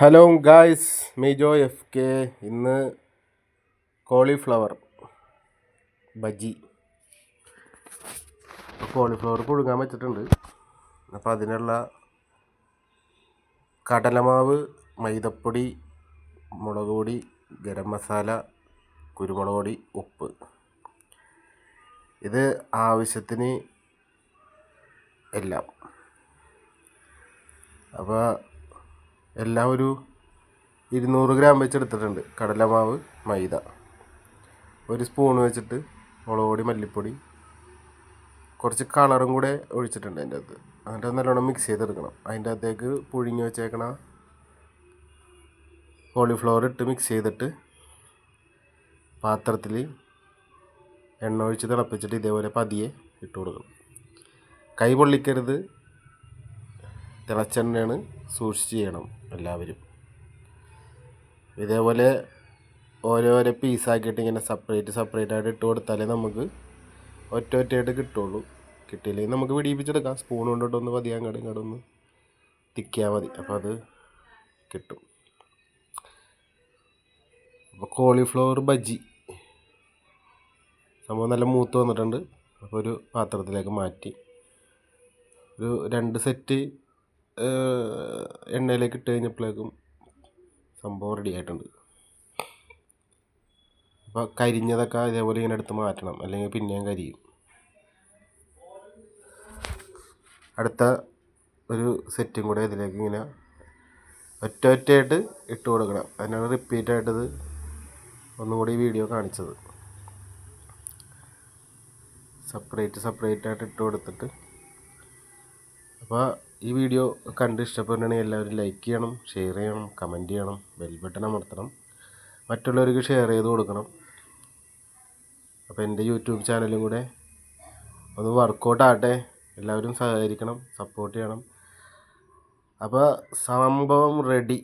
Hello guys മെയ്ജോ F K ഇന്ന് cauliflower bajji. Cauliflower പുഴുങ്ങാൻ വെച്ചിട്ടുണ്ട്. അപ്പോൾ അതിനുള്ള കടലമാവ് മൈദപ്പൊടി മുളക് പൊടി ഗരം മസാല കുരുമുളക് പൊടി ഉപ്പ്. ഇത് ആവശ്യത്തിന് എല്ലാം. അപ്പോൾ എല്ലാം ഒരു ഇരുന്നൂറ് ഗ്രാം വെച്ചെടുത്തിട്ടുണ്ട്. കടലമാവ് മൈദ. ഒരു സ്പൂൺ വെച്ചിട്ട് മുളക് പൊടി മല്ലിപ്പൊടി കുറച്ച് കളറും കൂടെ ഒഴിച്ചിട്ടുണ്ട് അതിന്റെ അകത്ത്. എന്നിട്ട് നല്ലോണം മിക്സ് ചെയ്തെടുക്കണം. അതിന്റെ അകത്തേക്ക് പുഴുങ്ങി വെച്ചേക്കണ കോളിഫ്ലവർ ഇട്ട് മിക്സ് ചെയ്തിട്ട് പാത്രത്തിൽ എണ്ണ ഒഴിച്ച് തിളപ്പിച്ചിട്ട് ഇതേപോലെ പതിയെ ഇട്ട് കൊടുക്കണം. കൈ പൊള്ളിക്കരുത്. തിളച്ചെണ്ണയാണ് സൂക്ഷിച്ച് ചെയ്യണം എല്ലാവരും. ഇതേപോലെ ഓരോരോ പീസാക്കിയിട്ട് ഇങ്ങനെ സെപ്പറേറ്റ് സെപ്പറേറ്റ് ആയിട്ട് ഇട്ട് കൊടുത്താലേ നമുക്ക് ഒറ്റ ഒറ്റയായിട്ട് കിട്ടുള്ളൂ. കിട്ടിയില്ലെങ്കിൽ നമുക്ക് പിടിപ്പിച്ചെടുക്കാം. സ്പൂൺ കൊണ്ടിട്ടൊന്ന് പതിയെ പതിയാൻ ഇങ്ങോട്ടും ഒന്ന് തിക്കിയാൽ മതി. അപ്പോൾ അത് കിട്ടും. അപ്പോൾ കോളിഫ്ലവർ ബജ്ജി. സംഭവം നല്ല മൂത്ത് വന്നിട്ടുണ്ട്. അപ്പോൾ ഒരു പാത്രത്തിലേക്ക് മാറ്റി. ഒരു രണ്ട് സെറ്റ് എണ്ണയിലേക്ക് ഇട്ട് കഴിഞ്ഞപ്പോഴേക്കും സംഭവം റെഡി ആയിട്ടുണ്ട്. അപ്പോൾ കരിഞ്ഞതൊക്കെ ഇതേപോലെ ഇങ്ങനെ എടുത്ത് മാറ്റണം. അല്ലെങ്കിൽ പിന്നെയും കരിയും. അടുത്ത ഒരു സെറ്റും കൂടെ ഇതിലേക്ക് ഇങ്ങനെ ഒറ്റ ഒറ്റയായിട്ട് ഇട്ട് കൊടുക്കണം. അതിനാണ് റിപ്പീറ്റ് ആയിട്ടത് ഒന്നും കൂടി വീഡിയോ കാണിച്ചത്. സെപ്പറേറ്റ് സെപ്പറേറ്റ് ആയിട്ട് ഇട്ട് കൊടുത്തിട്ട്. അപ്പോൾ ഈ വീഡിയോ കണ്ട് ഇഷ്ടപ്പെട്ടുണ്ടെങ്കിൽ എല്ലാവരും ലൈക്ക് ചെയ്യണം ഷെയർ ചെയ്യണം കമന്റ് ചെയ്യണം ബെൽ ബട്ടൺ അമർത്തണം. മറ്റുള്ളവർക്ക് ഷെയർ ചെയ്ത് കൊടുക്കണം. അപ്പോൾ എന്റെ യൂട്യൂബ് ചാനലും കൂടെ ഒന്ന് വർക്കൗട്ട് ആകട്ടെ. എല്ലാവരും സഹകരിക്കണം സപ്പോർട്ട് ചെയ്യണം. അപ്പോൾ സംഭവം റെഡി